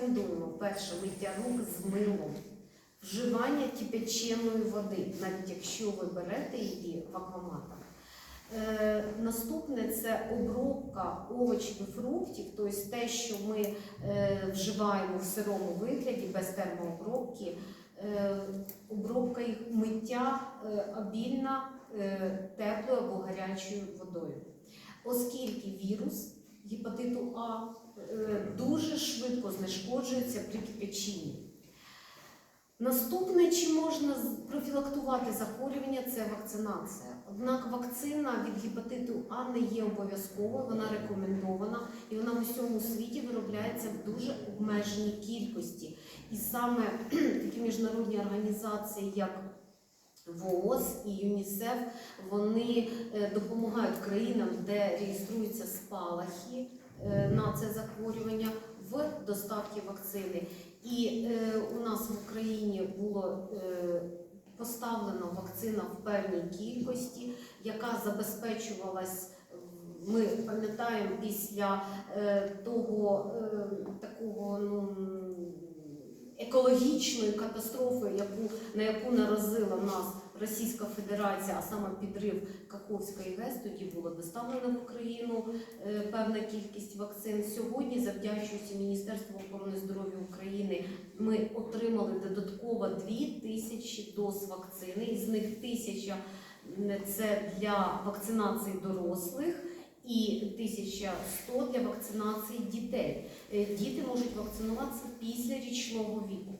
рекомендуємо перше миття рук з милом, вживання кипяченої води, навіть якщо ви берете її в акваматах. Е, наступне це обробка овочів і фруктів, тобто те, що ми е, вживаємо в сирому вигляді без термообробки, е, обробка їх миття е, обільна е, теплою або гарячою водою. Оскільки вірус гепатиту А е, дуже швидко знешкоджується при кипяченні. Наступне, чи можна профілактувати захворювання, це вакцинація. Однак вакцина від гепатиту А не є обов'язковою, вона рекомендована і вона в усьому світі виробляється в дуже обмеженій кількості. І саме такі міжнародні організації, як ВООЗ і ЮНІСЕФ, вони е, допомагають країнам, де реєструються спалахи е, на це захворювання в доставці вакцини. І е, у нас в Україні було поставлено вакцина в певній кількості, яка забезпечувалась. Ми пам'ятаємо після того екологічної катастрофи, яку, на яку наразила нас Російська Федерація, а саме підрив Каховської ГЕС, тоді було доставлено в Україну е, певна кількість вакцин. Сьогодні, завдячуючи Міністерству охорони здоров'я України, ми отримали додатково 2 тисячі доз вакцини, із них тисяча це для вакцинації дорослих. І 1100 для вакцинації дітей. Е, Діти можуть вакцинуватися після річного віку.